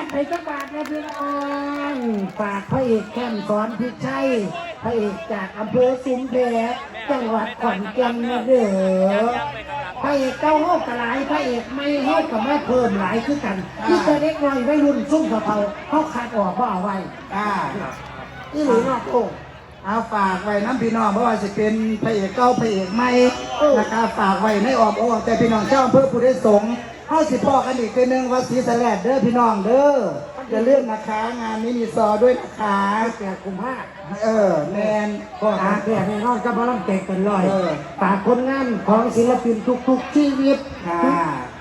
าดไปก็บาทนะพี่น้องฝากพระเอกแก้มสอนพิชัยพระเอกจากอำเภอสินเพชรจังหวัดขอนแก่นนะเด้อพระเอกเก้าห้องกระไรพระเอกไม่ห้องกับไม่เพิ่มหลายขึ้นกันพี่จะเล็กน้อยไม่รุ่นซุ่มกับเขาเขาขาดออกบ่เอาไว้อ่าที่หลุยนอกโลกเอาฝากไว้น้ำพี่น้องเพราะว่าจะเป็นพระเอกเก้าพระเอกไม่นะครับฝากไว้ไม่ออกออกแต่พี่น้องเจ้าอำเภอผู้ได้สง เข้าสิพ่อกันอีกทีหนึ่งวัดศรีสะแลดเด้อพี่น้องเด้ออย่าลืมนนะคะ งานนี้มีซอด้วยนะคะแก่กุมภาเออแมนก็หาแก่ในนอกก็มาล่ำแตกกันลอยเออฝากคนงานของศิลปินทุกๆชีวิต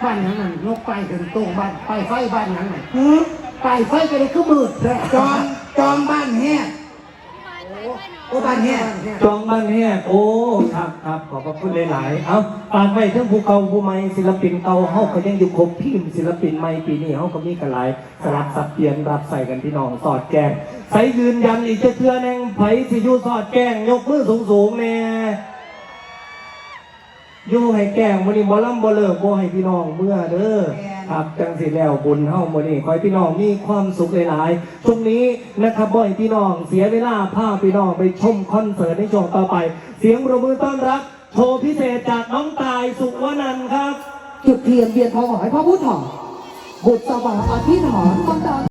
บ้านหยังนั่นยกไปถึงตู้บ้านไปไฟบ้านหยังนั่นไปไฟก็เลยคือมืดแท้จองจองบ้านแห้ โอ้บ้านแห้จองบ้านแฮกโอ้ครับครับขอบพระคุณหลายๆเอาฝากไว้ทั้งผู้เก่าผู้ใหม่ศิลปินเก่าเฮาก็ยังอยู่ครบทีมศิลปินใหม่ปีนี้เฮาก็มีกันหลายสลับสับเปลี่ยนรับใส่กันพี่น้องสอดแกงใส่ยืนยันอีกจะเทื่อแนงไผสิอยู่สอดแกงยกมือสูงๆแน่ อยู่ให้แกงมื้อนี้บ่ล่ำบ่เลิกบ่ให้พี่น้องเมื่อเด้อครับจังสิแล้วบุญเฮามื้อนี้ขอให้พี่น้องมีความสุขหลายๆช่วงนี้นะครับบ่ให้พี่น้องเสียเวลาพาพี่น้องไปชมคอนเสิร์ตในช่วงต่อไป เสียงปรบมือต้อนรับโชว์พิเศษจากน้องตายสุวนันท์ครับ จุดเทียนเบียนทองหอยพระพุทธหอบุตรสว่างอภิธรต้นดาว